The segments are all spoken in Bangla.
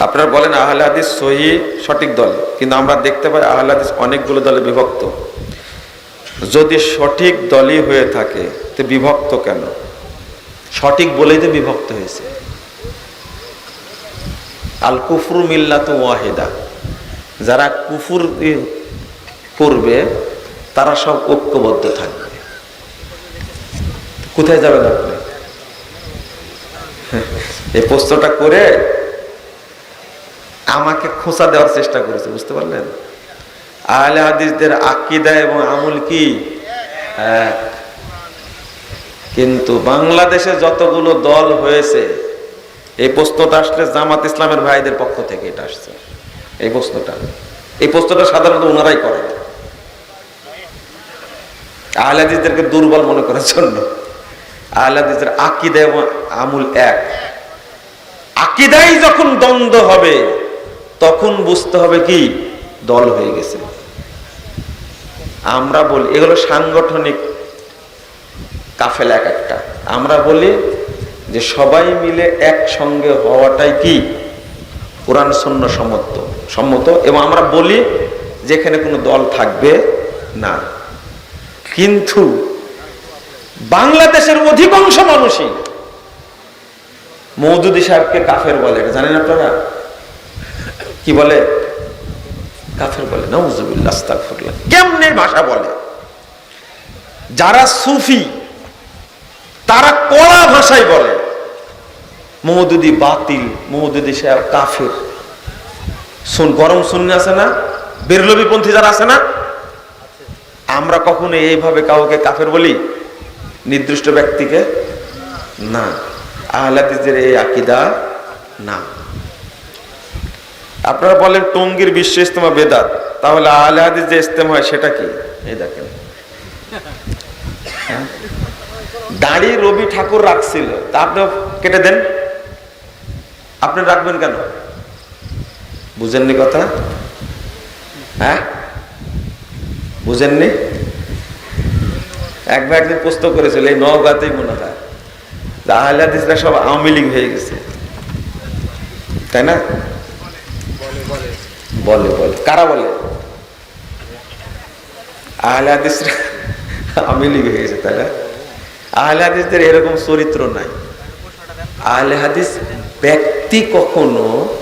আপনারা বলেন আহলে হাদিস সহি, সঠিক দল। কিন্তু আমরা দেখতে পাই আহলে হাদিস অনেকগুলো দলে বিভক্ত। যদি সঠিক দলই হয়ে থাকে, তো বিভক্ত কেন? সঠিক বলেই তো বিভক্ত হয়েছে। আল কুফরু মিল্লাত ওয়াহিদা। যারা কুফুর করবে, তারা সব ঐক্যবদ্ধ থাকবে। কোথায় যাবেন আপনি? এই প্রশ্নটা করে আমাকে খোঁচা দেওয়ার চেষ্টা করেছে, বুঝতে পারলেন? আহলে হাদিসদের আকিদা এবং আমল কি? এক কিন্তু বাংলাদেশে যতগুলো দল হয়েছে, এই প্রশ্নটা আসলে জামাত ইসলামের ভাইদের পক্ষ থেকে এটা আসছে, এই প্রশ্নটা। এই প্রশ্নটা সাধারণত ওনারাই করেন। আহলাদিসদেরকে দুর্বল মনে করার জন্য। আহলাদিসদের আকিদা এবং আমুল এক। আকিদাই যখন দ্বন্দ্ব হবে তখন বুঝতে হবে কি? দল হয়ে গেছে। আমরা বলি, এগুলো সাংগঠনিক কাফেল এক একটা। আমরা বলি যে সবাই মিলে একসঙ্গে হওয়াটাই কি? কোরআন শূন্য সম্মত সম্মত এবং আমরা বলি যেখানে কোনো দল থাকবে না। কিন্তু বাংলাদেশের অধিকাংশ মানুষই মৌদুদি সাহেবকে কাফের বলে। জানেন আপনারা? কি বলে? কাফের বলে নজুবিল্লাহ কেমনে ভাষা বলে? যারা সুফি, তারা কড়া ভাষায় বলে মৌদুদি বাতিল মৌদুদি সাহেব কাফের। শুন, গরম শুননি আছে না? বেরলবিপন্থী যারা আছে না? আমরা কখনো এইভাবে কাউকে কাফের বলি? নির্দিষ্ট ব্যক্তিকে না। আহলাদিসদের এই আকিদা না। আপনারা বলেন টঙ্গির বিশ্ব ইস্তেমা বেদাত, তাহলে আহলে হাদিস যে ইস্তেমা হয় সেটা কি? এই দেখেন। হ্যাঁ? দাড়ি রবি ঠাকুর রাখছিল, তা আপনি কেটে দেন। আপনি রাখবেন কেন? বুঝেননি কথা? হ্যাঁ? বুঝেননি? একবার একদিন প্রশ্ন করেছিল, এই নওগাঁতেই মনে হয়। আহলে হাদিসরা সব আওয়ামী লীগ হয়ে গেছে। তাই না? বলে বলে। কারা বলে? আহলে হাদিসরা লীগ হয়ে গেছে না? আহলে হাদিসদের এরকম চরিত্র নাই। আহলে হাদিস ব্যক্তি কখনো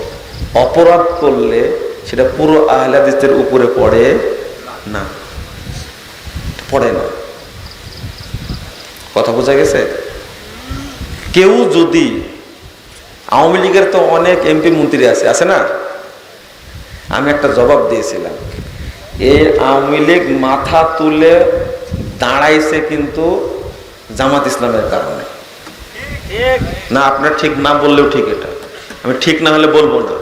অপরাধ করলে সেটা পুরো আহলে উপরে পড়ে না। পড়ে না। কথা বোঝা গেছে? কেউ যদি আওয়ামী লীগের তো অনেক এমপি মন্ত্রী আছে আছে না? আমি একটা জবাব দিয়েছিলাম। এই আওয়ামী লীগ মাথা তুলে দাঁড়াইছে কিন্তু জামাত ইসলামের কারণে। না, আপনার ঠিক না বললেও ঠিক এটা। আমি ঠিক না হলে বলব না।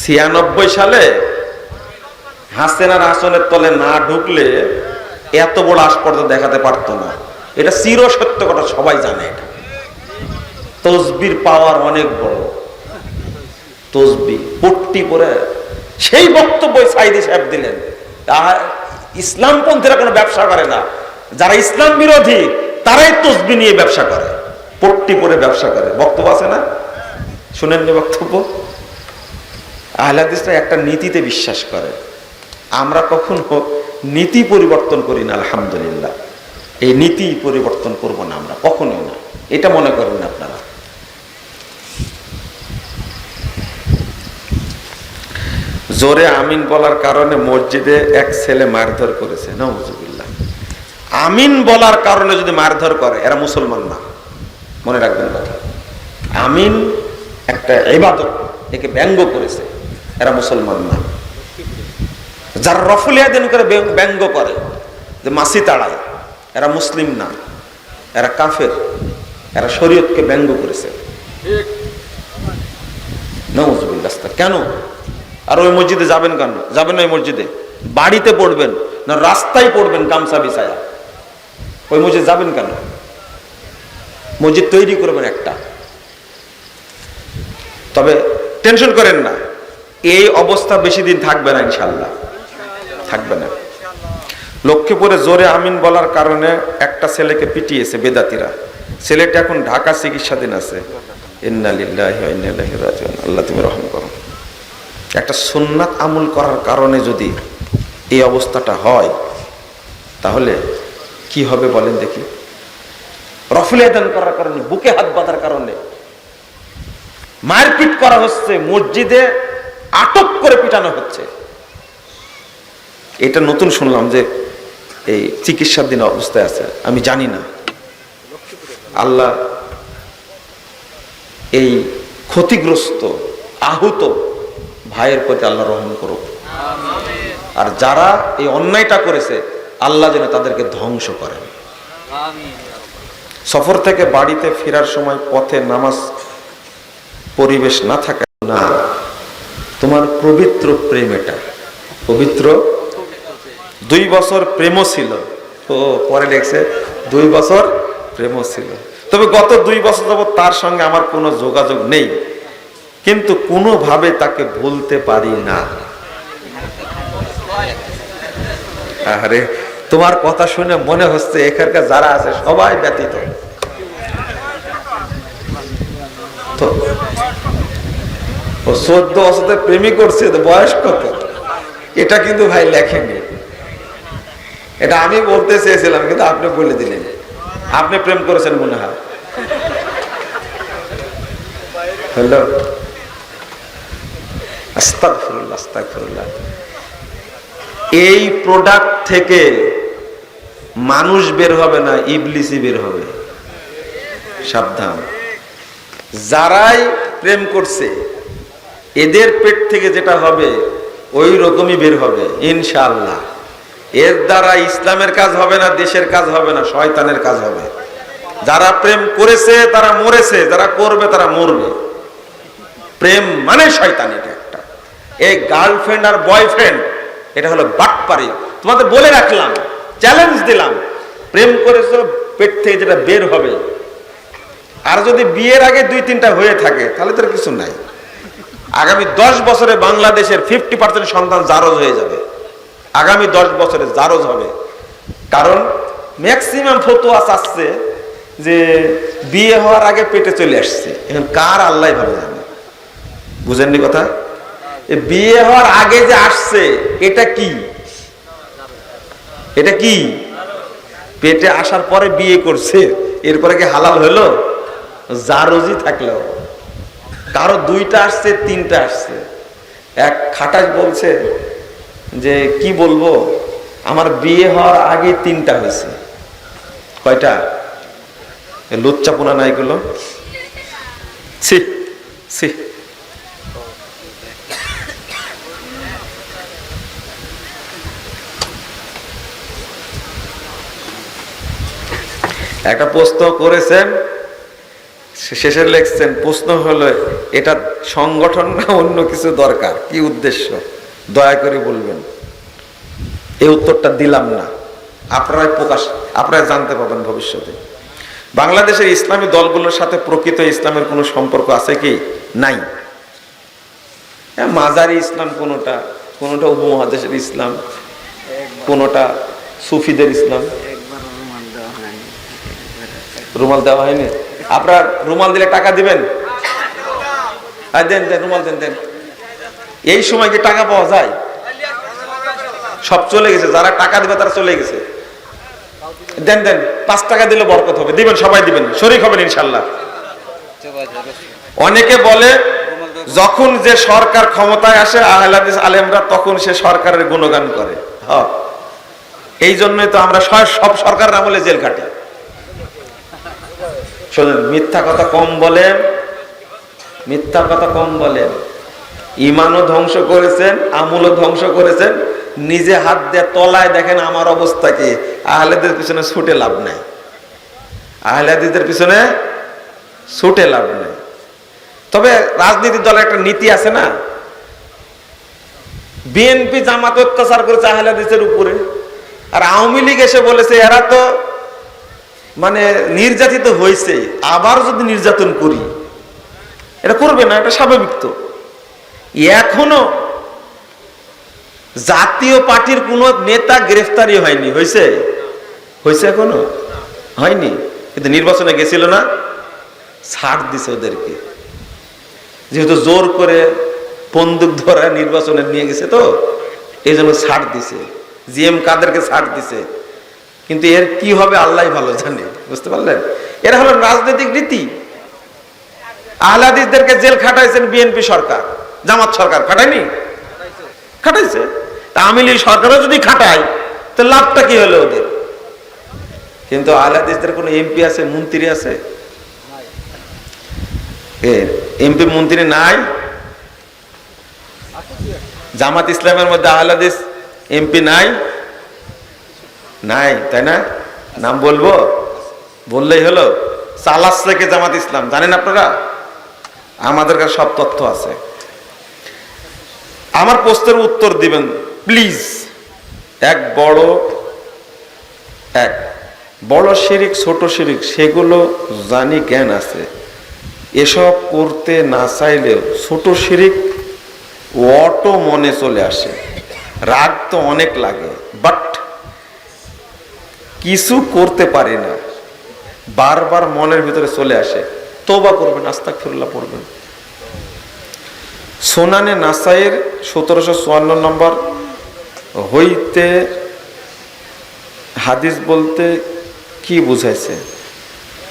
ছিয়ানব্বই সালে হাসেনার আসনের তলে না ঢুকলে এত বড় আসপর্দা দেখাতে পারতো না। এটা চির সত্য কথা, সবাই জানে এটা। তসবির পাওয়ার অনেক বড়। তসবি, পট্টি পরে সেই বক্তব্য সাইদি সাহেব দিলেন। আর ইসলামপন্থীরা কোনো ব্যবসা করে না। যারা ইসলাম বিরোধী, তারাই তসবি নিয়ে ব্যবসা করে। পট্টি পরে ব্যবসা করে। বক্তব্য আছে না? শুনেননি বক্তব্য? আহলাদিসরা একটা নীতিতে বিশ্বাস করে। আমরা কখনো নীতি পরিবর্তন করি না, আলহামদুলিল্লাহ। এই নীতি পরিবর্তন করব না আমরা, কখনোই না। এটা মনে করেন আপনারা। জোরে আমিন বলার কারণে মসজিদে এক ছেলে মারধর করেছে নজুবিল্লাহ আমিন বলার কারণে যদি মারধর করে, এরা মুসলমান না। মনে রাখবেন কথা। আমিন একটা এবাদত একে ব্যঙ্গ করেছে, এরা মুসলমান না। যারা রফুলিয়াদিন করে ব্যঙ্গ- করে, যে মাসি তাড়ায়, এরা মুসলিম না। এরা কাফের, এরা শরীয়তকে ব্যঙ্গ করেছে। নওয়াজুবিল্লাহ কেন? আর ওই মসজিদে যাবেন কেন? যাবেন ওই মসজিদে? বাড়িতে পড়বেন না রাস্তায় পড়বেন গামছা বিছায়া? ওই মসজিদ যাবেন কেন? মসজিদ তৈরি করবেন একটা। তবে টেনশন করেন না, এই অবস্থা বেশি দিন থাকবে না ইনশাল্লাহ থাকবে না। লক্ষ্মীপুরে জোরে আমিন বলার কারণে একটা ছেলেকে পিটিয়েছে বেদাতিরা। ছেলেটা এখন ঢাকা চিকিৎসাধীন আছে। ইন্না লিল্লাহি ওয়া ইন্না ইলাইহি রাজিউন। আল্লাহ তুমি রহম করো। একটা সুন্নাত আমল করার কারণে যদি এই অবস্থাটা হয়, তাহলে কি হবে বলেন দেখি? রফুলে দান করার কারণে, বুকে হাত বাঁধার কারণে। মারপিট করা হচ্ছে, মসজিদে আটক করে পিটানো হচ্ছে। এটা নতুন শুনলাম যে এই চিকিৎসাধীন অবস্থায় আছে, আমি জানি না। আল্লাহ এই ক্ষতিগ্রস্ত, আহত ভাইয়ের প্রতি আল্লাহ রহম করুক। আর যারা এই অন্যায়টা করেছে, আল্লাহ যেন তাদেরকে ধ্বংস করেন। সফর থেকে বাড়িতে ফেরার সময় পথে নামাজ পরিবেশ না থাকা, না, তোমার পবিত্র প্রেম এটা। পবিত্র? দুই বছর প্রেমও ছিল। ও, পরে লেখছে দুই বছর প্রেমও ছিল। তবে গত দুই বছর যাবত তার সঙ্গে আমার কোনো যোগাযোগ নেই। কিন্তু কোনোভাবে তাকে ভুলতে পারি না। আরে তোমার কথা শুনে মনে হচ্ছে এখানকার যারা আছে সবাই ব্যতীত। তো, ও চোদ্দ বছরের প্রেমী করছে বয়স কত? এটা কিন্তু ভাই লেখেনি। এটা আমি বলতে চেয়েছিলাম, কিন্তু আপনি বলে দিলেন। আপনি প্রেম করেছেন মনে হয়। হ্যালো? এই প্রোডাক্ট থেকে মানুষ বের হবে না ইবলিসি বের হবে। সাবধান। যারাই প্রেম করছে, এদের পেট থেকে যেটা হবে, ওই রকমই বের হবে, ইনশাআল্লাহ। এর দ্বারা ইসলামের কাজ হবে না, দেশের কাজ হবে না, শয়তানের কাজ হবে। যারা প্রেম করেছে, তারা মরেছে, যারা করবে, তারা মরবে। প্রেম মানে শয়তান এটা। এই গার্লফ্রেন্ড আর বয়ফ্রেন্ড এটা হলো বাটপারি। তোমাদের বলে রাখলাম চ্যালেঞ্জ দিলাম। প্রেম করেছ, পেট থেকে যেটা বের হবে। আর যদি বিয়ের আগে দুই তিনটা হয়ে থাকে, তাহলে তো কিছু নাই। আগামী দশ বছরে বাংলাদেশের ফিফটি পার্সেন্ট সন্তান জারজ হয়ে যাবে। আগামী দশ বছরে জারজ হবে। কারণ ম্যাক্সিমাম ফতোয়া চাচ্ছে যে বিয়ে হওয়ার আগে পেটে চলে আসছে। এখন কার আল্লাহ ভালো জানে? বুঝেননি কথা? বিয়ে হওয়ার আগে যে আসছে, এটা কি? এটা কি? পেটে আসার পরে বিয়ে করছে, এরপরে কি হালাল হলো? জারজি থাকলেও। কারও দুইটা আসছে, তিনটা আসছে। এক খাটাস বলছে যে, কি বলব? আমার বিয়ে হওয়ার আগে তিনটা হয়েছে। কয়টা? লুচ্চাপোনা না এগুলো ছি ছি। একটা প্রশ্ন করেছেন শেষে লিখছেন প্রশ্ন হলো এটা সংগঠন না অন্য কিছু দরকার? কি উদ্দেশ্য? দয়া করে বলবেন। এই উত্তরটা দিলাম না। আপনারাই প্রকাশ আপনারা জানতে পাবেন ভবিষ্যতে। বাংলাদেশের ইসলামী দলগুলোর সাথে প্রকৃত ইসলামের কোনো সম্পর্ক আছে কি? নাই। হ্যাঁ, মাজারি ইসলাম কোনোটা কোনোটা উপমহাদেশের ইসলাম কোনোটা সুফিদের ইসলাম। রুমাল দেওয়া হয়নি। আপনার রুমাল দিলে টাকা দিবেন? হ্যাঁ দেন দেন, রুমাল দেন দেন। এই সময় কি টাকা পাওয়া যায়, সব চলে গেছে। যারা টাকা দিবে, তারা চলে গেছে। দেন দেন, পাঁচ টাকা দিলে বরকত হবে। দিবেন, সবাই দিবেন। শরিক হবেন, ইনশাল্লাহ। অনেকে বলে, যখন যে সরকার ক্ষমতায় আসে আহলাদিস আলেমরা, তখন সে সরকারের গুণগান করে। এই জন্যই তো আমরা সব সব সরকারের আমলে জেল কাটি শোনেন মিথ্যা কথা কম বলেন মিথ্যা কথা কম বলেন ইমানও ধ্বংস করেছেন, আমুলও ধ্বংস করেছেন, নিজে হাত দিয়ে তলায় দেখেন আমার অবস্থা কি। আহলেদের পিছনে ছুটে লাভ নাই। আহলেদের পিছনে ছুটে লাভ নেই। তবে রাজনীতি দলের একটা নীতি আছে না? বিএনপি জামাত অত্যাচার করেছে আহলাদিসের উপরে। আর আওয়ামী লীগ এসে বলেছে, এরা তো মানে নির্যাতিত হয়েছে, আবার যদি নির্যাতন করি, এটা করবে না, এটা স্বাভাবিক তো। এখনও জাতীয় পার্টির কোন নেতা গ্রেফতারি হয়নি, হয়েছে? হয়েছে এখনও? হয়নি। কিন্তু নির্বাচনে গেছিল না, ছাড় দিছে ওদেরকে। যেহেতু জোর করে বন্দুক ধরা নির্বাচনে নিয়ে গেছে তো, এই জন্য ছাড় দিছে। জিএম কাদেরকে ছাড় দিছে। কিন্তু এর কি হবে আল্লাহ ভালো জানে, বুঝতে পারলেন? এরা হলো রাজনৈতিক রীতি। আহলাদিসদেরকে জেল খাটাইছেন বিএনপি সরকার, জামাত সরকার, খাটায়নি? খাটাইছে। তা আমিলি সরকারও যদি খাটায়, তো লাভটা কি হলো ওদের? কিন্তু আহলাদিসদের কোনো এমপি আছে, মন্ত্রী আছে? এমপি, মন্ত্রী নাই? জামাত ইসলামের মধ্যে আহলাদিস এমপি নাই? নাই, তাই না? নাম বলব? বললেই হলো, সালাস থেকে জামাত ইসলাম, জানেন আপনারা? আমাদের কাছে সব তথ্য আছে। আমার প্রশ্নের উত্তর দিবেন প্লিজ এক বড় এক বড় শিরিক, ছোট শিরিক, সেগুলো জানি জ্ঞান আছে। এসব করতে না চাইলেও ছোট শিরিক অটো মনে চলে আসে। রাগ তো অনেক লাগে বাট কিছু করতে পারি না। বারবার মনের ভিতরে চলে আসে তোবা করবেন আস্তাক ফিরুল্লাহ পড়বেন। সোনানে নাসাইয়ের সতেরোশো চুয়ান্ন নম্বর হইতে হাদিস বলতে কি বুঝাইছে?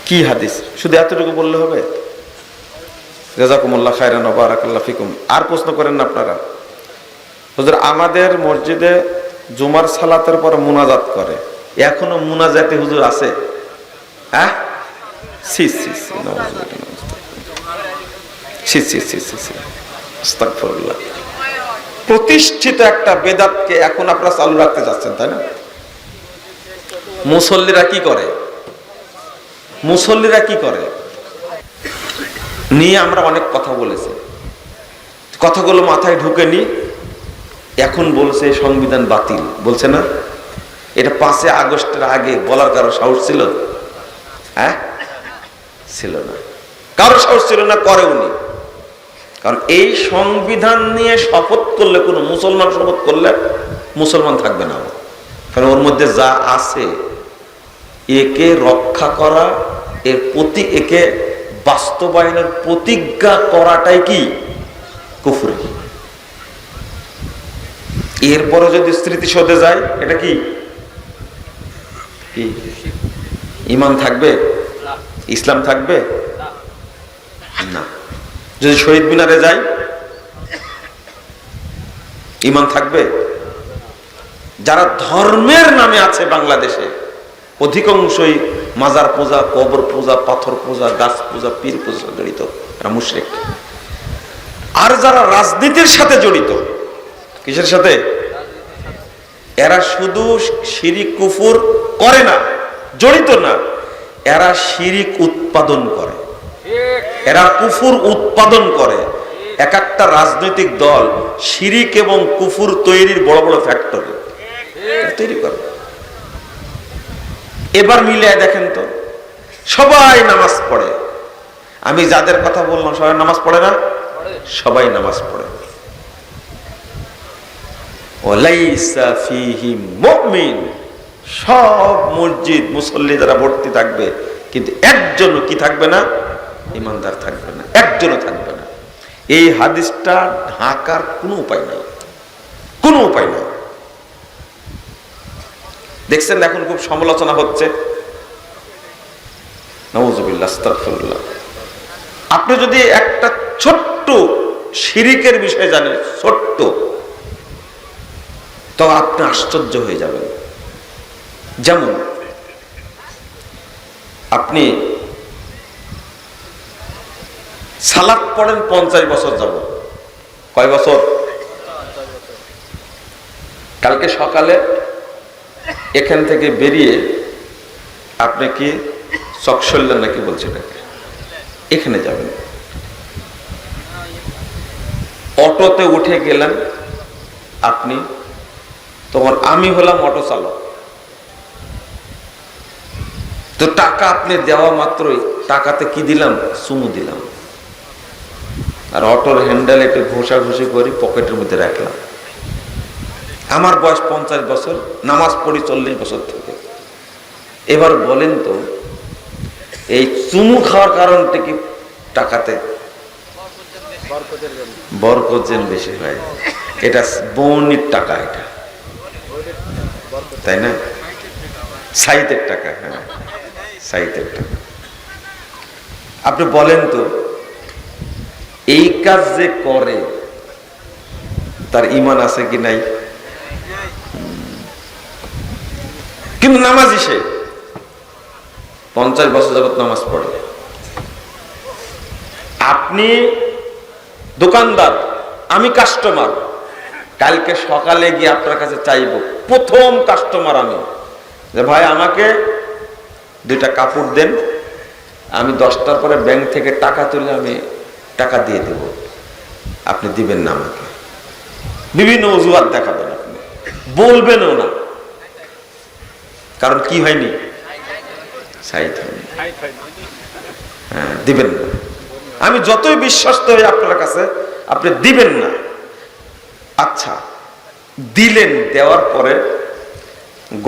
কি হাদিস? শুধু এতটুকু বললে হবে? রেজাকুমুল্লাহ খায়রান বারাকাল্লাহ ফিকুম। আর প্রশ্ন করেন না আপনারা? হুজুর, আমাদের মসজিদে জুমার সালাতের পর মুনাজাত করে। এখনও মুনাজাতে হুজুর আছে? হ্যাঁ? প্রতিষ্ঠিত একটা বেদাতকে এখন আপনারা চালু রাখতে যাচ্ছেন, তাই না? মুসল্লিরা কি করে? মুসল্লিরা কি করে? নিয়ে আমরা অনেক কথা বলেছি। কথাগুলো মাথায় ঢুকেনি। এখন বলছে সংবিধান বাতিল, বলছে না? এটা পাঁচে আগস্টের আগে বলার কারও সাহস ছিল? হ্যাঁ? ছিল না। কারও সাহস ছিল না করে উনি কারণ এই সংবিধান নিয়ে শপথ করলে, কোনো মুসলমান শপথ করলে মুসলমান থাকবে না কারণ ওর মধ্যে যা আছে, একে রক্ষা করা, এর প্রতি একে বাস্তবায়নের প্রতিজ্ঞা করাটাই কি? কুফুরি। এরপরে যদি স্মৃতিসৌধে যায়, এটা কি? ইমান থাকবে? ইসলাম থাকবে? না। যদি শহীদ মিনারে যাই, ইমান থাকবে? যারা ধর্মের নামে আছে বাংলাদেশে, অধিকাংশই মাজার পূজা, কবর পূজা, পাথর পূজা, গাছ পূজা, পীর পূজা জড়িত। এরা আর যারা রাজনীতির সাথে জড়িত, কিসের সাথে? এরা শুধু শিরিক কুফুর করে না, জড়িত না, এরা শিরিক উৎপাদন করে। এরা কুফুর উৎপাদন করে। এক একটা রাজনৈতিক দল শিরিক এবং কুফুর তৈরির বড় বড় ফ্যাক্টরি তৈরি করে। এবার মিলিয়ে দেখেন তো, সবাই নামাজ পড়ে। আমি যাদের কথা বললাম, সবাই নামাজ পড়ে না? সবাই নামাজ পড়ে। সব মসজিদ মুসল্লি যারা ভর্তি থাকবে, কিন্তু একজনও কি থাকবে না? ইমানদার থাকবে না, একজনও থাকবে না। এই হাদিসটা ঢাকার কোনো উপায় নাই। কোনো উপায় নাই। দেখছেন এখন খুব সমালোচনা হচ্ছে? আস্তাগফিরুল্লাহ। আপনি যদি একটা ছোট্ট শিরিকের বিষয়ে জানেন, ছোট্ট। তো আপনি আশ্চর্য হয়ে যাবেন। যেমন, আপনি সালাদ পড়েন পঞ্চাশ বছর যাব কয় বছর? কালকে সকালে এখান থেকে বেরিয়ে আপনি কি চকশল্যান নাকি বলছে নাকি এখানে যাবেন। অটোতে উঠে গেলেন আপনি তখন আমি হলাম অটো চালক। তো টাকা আপনি দেওয়া মাত্রই টাকাতে কি দিলাম? চুমু দিলাম। আর অটোর হ্যান্ডেল একটু ঘষা ঘষি করি পকেটের মধ্যে রাখলাম। আমার বয়স পঞ্চাশ বছর নামাজ পড়ি চল্লিশ বছর থেকে। এবার বলেন তো এই চুমু খাওয়ার কারণটা কি টাকাতে? বরকত যেন বেশি হয়। এটা বৌনির টাকা এটা। তাই না? সাইতের টাকা হ্যাঁ। সাইতের টাকা। আপনি বলেন তো, এই কাজ যে করে, তার ইমান আছে কি নাই? কিন্তু নামাজি সে। পঞ্চাশ বছর যাবত নামাজ পড়ে। আপনি দোকানদার, আমি কাস্টমার কালকে সকালে গিয়ে আপনার কাছে চাইব, প্রথম কাস্টমার আমি। যে ভাই, আমাকে দুইটা কাপড় দেন, আমি দশটার পরে ব্যাংক থেকে টাকা তুলে আমি টাকা দিয়ে দেব। আপনি দিবেন না আমাকে। বিভিন্ন অজুহাত দেখাবেন আপনি। বলবেনও না। কারণ কি হয়নি? হয়নি। হ্যাঁ দিবেন না। আমি যতই বিশ্বস্ত হই আপনার কাছে, আপনি দিবেন না। আচ্ছা দিলেন দেওয়ার পরে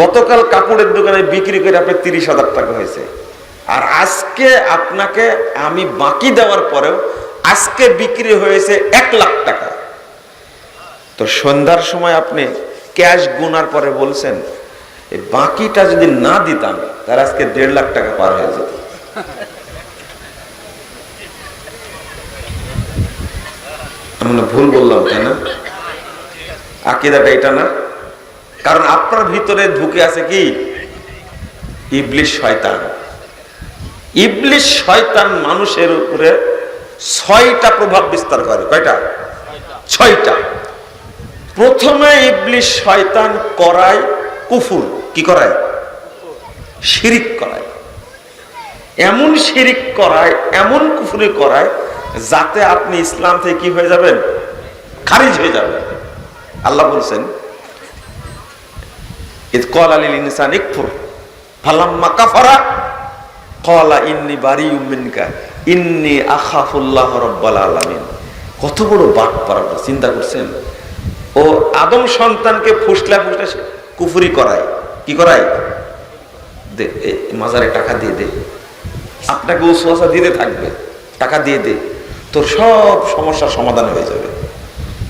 গতকাল কাপড়ের দোকানে বিক্রি করে আপনার তিরিশ হাজার টাকা হয়েছে। আর আজকে আপনাকে আমি বাকি দেওয়ার পরেও আজকে বিক্রি হয়েছে এক লাখ টাকা। তো সন্ধ্যার সময় আপনি ক্যাশ গুনার পরে বলছেন এই বাকিটা যদি না দিতাম, তাহলে আজকে দেড় লাখ টাকা পার হয়ে যেত। আমি ভুল বললাম, তাই না? আকিদাটা এটা না। কারণ আপনার ভিতরে ঢুকে আছে কি? ইবলিশ শয়তান। ইবলিশ শয়তান মানুষের উপরে ছয়টা প্রভাব বিস্তার করে। কয়টা? ছয়টা। প্রথমে ইবলিশ শয়তান করায় কুফুর। কি করায়? শিরিক করায়। এমন শিরিক করায়, এমন কুফুরি করায়, যাতে আপনি ইসলাম থেকে কি হয়ে যাবেন? খারিজ হয়ে যাবেন। আল্লাহ বলছেন কত বড় চিন্তা করছেন? ও আদম সন্তানকে ফুসলা ফুসলা কুফুরি করায়। কি করায়? মাজারে টাকা দিয়ে দে। আপনাকে উসওয়াসা দিতে থাকবে, টাকা দিয়ে দে। তোর সব সমস্যার সমাধান হয়ে যাবে।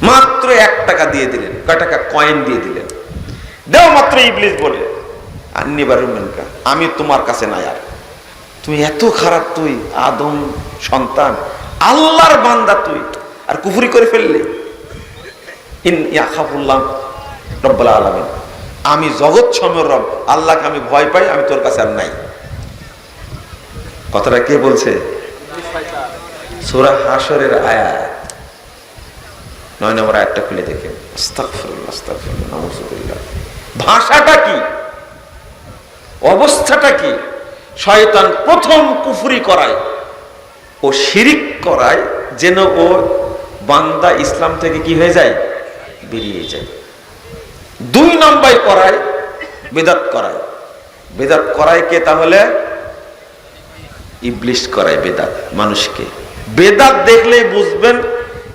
মাত্র এক টাকা দিয়ে দিলেন, কয় টাকা? কয়েন দিয়ে দিলেন। দেও মাত্র ইবলিস বলে রুমেনকা আমি তোমার কাছে নাই আর। তুমি এত খারাপ তুই, আদম, সন্তান, আল্লাহর বান্দা তুই, আর কুফুরি করে ফেললে? ইয়াখাফুল্লাহ আমি জগৎ সময়ের রব, আল্লাহকে আমি ভয় পাই, আমি তোর কাছে আর নাই। কথাটা কে বলছে? সুরা হাসরের আয়াত। নয় নম্বর একটা খুলে দেখে। ভাষাটা কি? অবস্থাটা কি? শয়তান প্রথম কুফুরি করায় ও শিরিক করায় যেন ও বান্দা ইসলাম থেকে কি হয়ে যায়? বেরিয়ে যায়। দুই নম্বর করায়, বেদাত করায়। বেদাত করায় কে তাহলে? ইবলিশ করায় বেদাত, মানুষকে। বেদাত দেখলেই বুঝবেন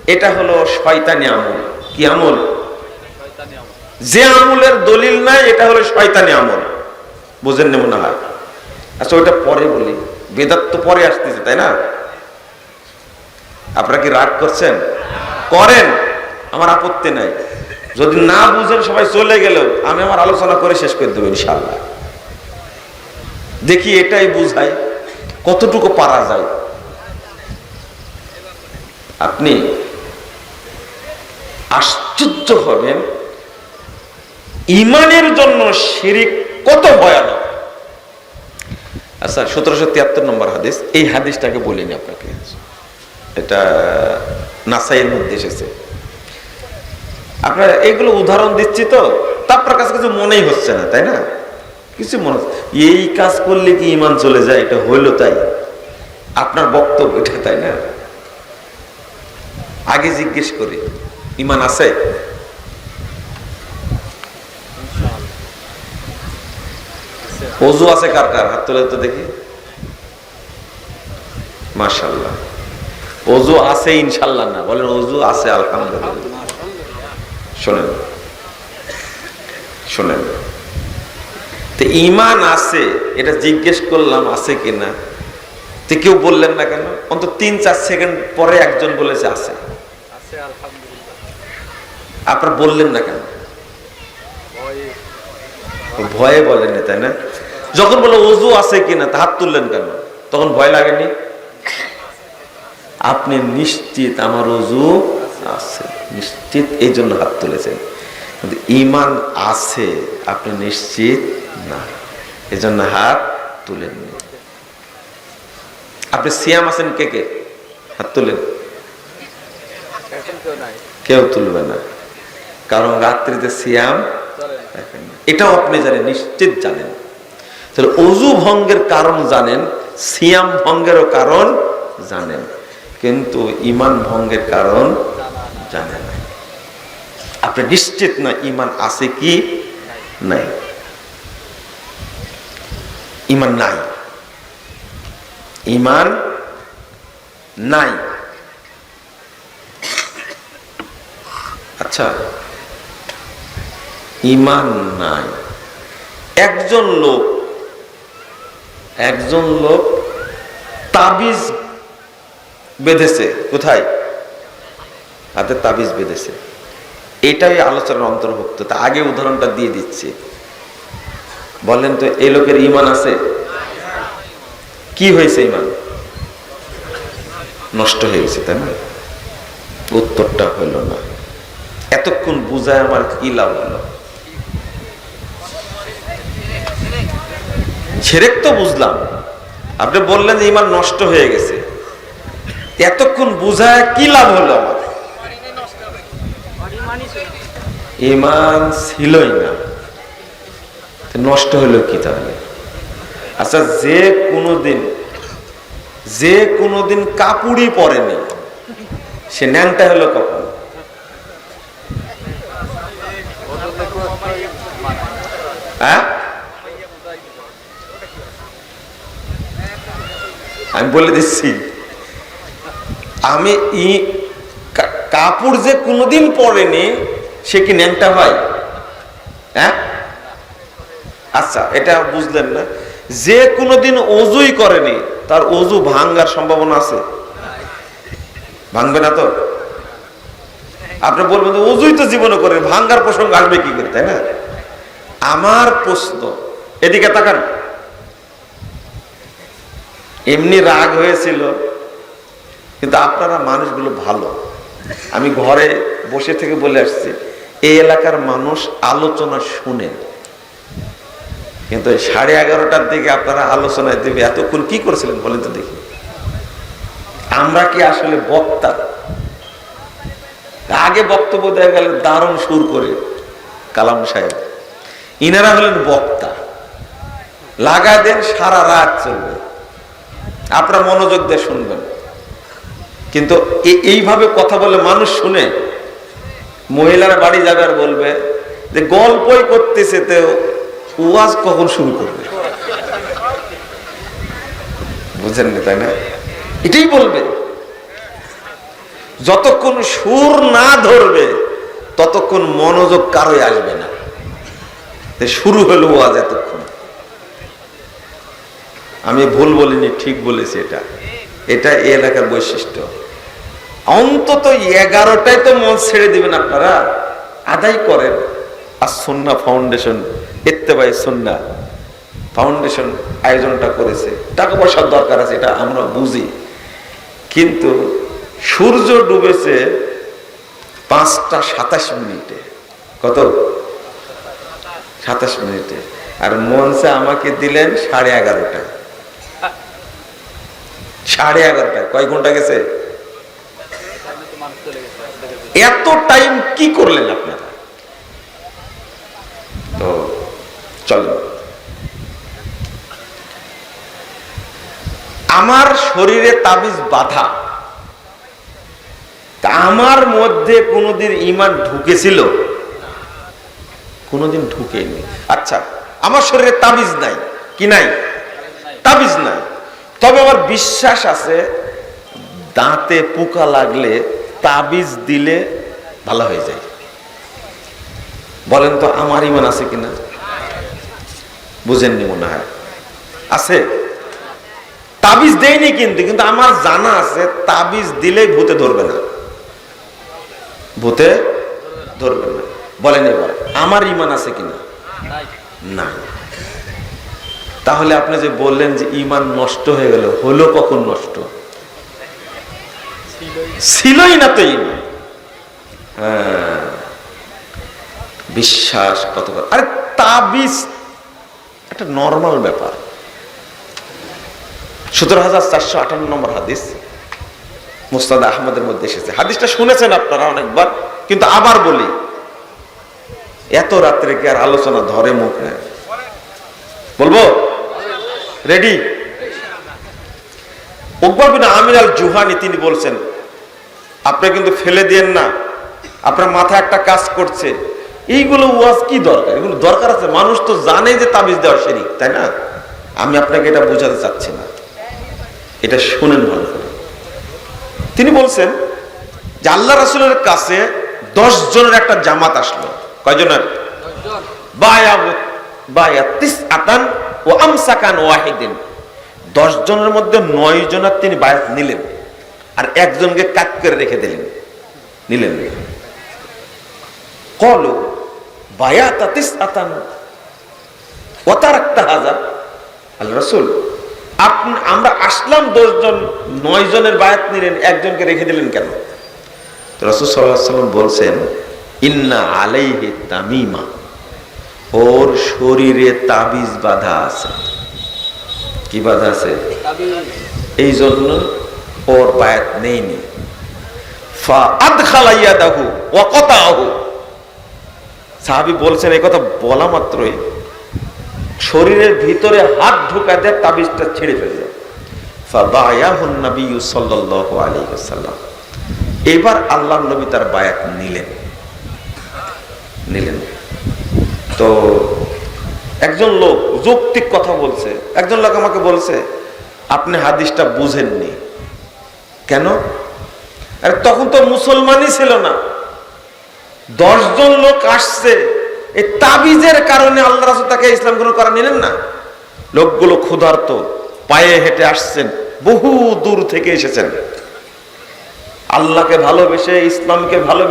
এটা হলো শয়তানি আমল। কি আমল? যে আমলের দলিল নাই, এটা হলো শয়তানি আমল। বুঝেন না হয় আচ্ছা ওইটা পরে বলি। বেদাত তো পরে আসতেছে, তাই না? আপনারা কি রাগ করছেন? করেন, আমার আপত্তি নাই। যদি না বুঝেন, সবাই চলে গেলেও আমি আমার আলোচনা করে শেষ করে দেবো ইনশাল্লাহ দেখি এটাই বুঝায় কতটুকু পারা যায়। আপনি আশ্চর্য হবেন ইমানের জন্য শিরিক কত ভয়ানক। আচ্ছা সতেরোশো তিয়াত্তর নম্বর হাদিস। এই হাদিসটাকে বলিনি আপনাকে। এটা নাসাইয়ের মধ্যে এসেছে। আপনার এইগুলো উদাহরণ দিচ্ছি তো, তা আপনার কাছে কিছু মনেই হচ্ছে না, তাই না? কিছু মনে এই কাজ করলে কি ইমান চলে যায়? এটা হইল তাই। আপনার বক্তব্য এটা, তাই না? আগে জিজ্ঞেস করি। ইমান আছে? অজু আছে কার কার? হাত তোলে তো দেখি। মাশাল্লাহ অজু আছে ইনশাল্লাহ না? বলেন অজু আছে আলহামদুলিল্লাহ। শোনেন। শোনেন। তো ইমান আছে এটা জিজ্ঞেস করলাম আছে কিনা? তো কেউ বললেন না কেন? অন্তত তিন চার সেকেন্ড পরে একজন বলেছে আছে। আপনার বললেন না কেন? ভয়ে বলেন তাই না? যখন বলে অজু আছে কিনা, তা হাত তুললেন কেন? তখন ভয় লাগেনি? আপনি নিশ্চিত আমার অজু আছে। নিশ্চিত এই জন্য হাত তুলেছেন। কিন্তু ইমান আছে, আপনি নিশ্চিত না। এই জন্য হাত তুলেননি। আপনি সিয়াম আছেন কে কে? হাত তুলেন। কেউ তুলবে না। কারণ রাত্রিতে সিয়াম এটাও আপনি জানেন, নিশ্চিত জানেন। তাহলে অজু ভঙ্গের কারণ জানেন, সিয়াম ভঙ্গেরও কারণ জানেন। কিন্তু ইমান ভঙ্গের কারণ জানেন না। আপনি নিশ্চিত না ইমান আছে কি নাই? ইমান নাই। ইমান নাই। আচ্ছা ইমান নাই। একজন লোক একজন লোক তাবিজ বেঁধেছে। কোথায়? হাতে তাবিজ বেঁধেছে। এটাই আলোচনার অন্তর্ভুক্ত। তা আগে উদাহরণটা দিয়ে দিচ্ছি। বললেন তো এই লোকের ইমান আছে? কি হয়েছে ইমান? নষ্ট হয়ে গেছে, তাই না? উত্তরটা হইল না। এতক্ষণ বুঝায় আমার কি লাভ হলো? ছেড়েক তো বুঝলাম। আপনি বললেন যে ইমান নষ্ট হয়ে গেছে। এতক্ষণ বুঝায় কি লাভ হলো আমার? ইমান ছিলই না। নষ্ট হলো কি তাহলে? আচ্ছা যে কোনোদিন, যে কোনো কোনোদিন কাপুড়ি পরেনি, সে ন্যাংটা হলো কখন? হ্যাঁ? আমি বলে দিচ্ছি। আমি ই কাপড় যে কোনোদিন পরেনি সে কি ন্যাংটা হয় হ্যাঁ? আচ্ছা এটা বুঝলেন না। যে কোনোদিন অজুই করেনি, তার অজু ভাঙ্গার সম্ভাবনা আছে। ভাঙবে না তো? আপনি বলবেন অজুই তো জীবনে করে ভাঙ্গার প্রসঙ্গ আসবে কি করে, তাই না? আমার প্রশ্ন, এদিকে তাকান। এমনি রাগ হয়েছিল, কিন্তু আপনারা মানুষগুলো ভালো। আমি ঘরে বসে থেকে বলে আসছি, এই এলাকার মানুষ আলোচনা শুনেন। কিন্তু সাড়ে এগারোটার দিকে আপনারা আলোচনায় দেবে, এতক্ষণ কি করেছিলেন বলেন তো দেখি। আমরা কি আসলে বক্তা? আগে বক্তব্য দেওয়া গেল দারুণ সুর করে কালাম সাহেব। ইনারা হলেন বক্তা। লাগা দেন, সারা রাত চলবে। আপনারা মনোযোগ দিয়ে শুনবেন। কিন্তু এইভাবে কথা বলে মানুষ শুনে মহিলারা বাড়ি যাবে আর বলবে যে গল্পই করতেছে তো ওয়াজ কখন শুরু করবে? বুঝেন না, তাই না? এটাই বলবে। যতক্ষণ সুর না ধরবে, ততক্ষণ মনোযোগ কারোই আসবে না। শুরু হলো ওয়াজ এতক্ষণ। আমি ভুল বলিনি, ঠিক বলেছি এটা। এটা এই এলাকার বৈশিষ্ট্য। অন্তত এগারোটায় তো মন ছেড়ে দিবেন আপনারা। আদায় করেন। আর সন্না ফাউন্ডেশন এত্তেবাই সন্না ফাউন্ডেশন আয়োজনটা করেছে। টাকা পয়সার দরকার আছে, এটা আমরা বুঝি। কিন্তু সূর্য ডুবেছে পাঁচটা সাতাশ মিনিটে। কত? সাতাশ মিনিটে। আর মঞ্চে আমাকে দিলেন সাড়ে এগারোটায়। সাড়ে এগারোটায়। কয় ঘণ্টা গেছে? এত টাইম কি করলেন আপনারা? তো চলেন। আমার শরীরে তাবিজ বাধা। আমার মধ্যে কোনোদিন ইমান ঢুকেছিল? কোনোদিন ঢুকেনি। আচ্ছা আমার শরীরে তাবিজ নাই, কি নাই? তাবিজ নাই। তবে আমার বিশ্বাস আছে, দাঁতে পোকা লাগলে তাবিজ দিলে ভালো হয়ে যায়। বলেন তো, আমার ইমান আছে কিনা? বুঝেননি মনে হয়। আছে। তাবিজ দেয়নি কিন্তু কিন্তু আমার জানা আছে, তাবিজ দিলেই ভূতে ধরবে না। ভূতে ধরবে না। বলেন এবার, আমার ইমান আছে কিনা? না তাহলে আপনি যে বললেন যে ইমান নষ্ট হয়ে গেল, হলো কখন নষ্ট? ছিলই না তো ইমান হ্যাঁ বিশ্বাস কত। আরে তাবিজ একটা নর্মাল ব্যাপার। সতেরো হাজার চারশো আটান্ন নম্বর হাদিস মুস্তাদ আহমদের মধ্যে এসেছে। হাদিসটা শুনেছেন আপনারা অনেকবার, কিন্তু আবার বলি, এত রাত্রে কি আর আলোচনা ধরে মুখ নেয়? বলব? রেডি উকবাবিন আমির আল জুহানি তিনি বলছেন আপনি কিন্তু ফেলে দিয়েন না। আপনার মাথায় একটা কাজ করছে। এইগুলো ওয়াজ কি দরকার? এগুলো দরকার আছে। মানুষ তো জানে যে তাবিজ দেওয়া শিরিক তাই না? আমি আপনাকে এটা বোঝাতে চাচ্ছি না। এটা শোনেন ভালো করে। তিনি বলছেন যে আল্লাহ রাসুলের কাছে দশ জনের একটা জামাত আসলো। কয়জনের? বায়া বায়া তিস আতান ও আমসাকান ওয়াহিদিন। দশ জনের মধ্যে নয় জনের তিনি বায়াত নিলেন। আর একজনকে কাট করে রেখে দিলেন। নিলেন কলো, বায়াত আতান ওতার একটা হাজার আল্লাহ রসুল, আপনি, আমরা আসলাম দশজন নয় জনের বায়াত নিলেন, একজনকে রেখে দিলেন কেন? রসুল সাল্লাহ সাল্লাম বলছেন, ইন্না আলাইহে তামিমা। ওর শরীরে তাবিজ বাধা আছে। কি বাধা আছে? এই জন্য ওর বায়াত নেইনি। বলছেন, এই কথা বলা মাত্রই শরীরের ভিতরে হাত ঢোকা দেয় তাবিজটা ছেড়ে এবার আল্লাহ নবী তার বায়াত নিলেন। নিলেন। তো একজন লোক যৌক্তিক কথা বলছে, একজন লোক আমাকে বলছে, আপনি হাদিসটা বুঝেননি। কেন? আরে তখন তো মুসলমানই ছিল না। দশজন লোক আসছে, এই তাবিজের কারণে আল্লাহ রাসুল তাকে ইসলাম গ্রহণ করা নিলেন না। লোকগুলো ক্ষুধার্ত, পায়ে হেঁটে আসছেন, বহু দূর থেকে এসেছেন। আল্লাহকে ভালোবেসে, ইসলামকে ভালোবেসে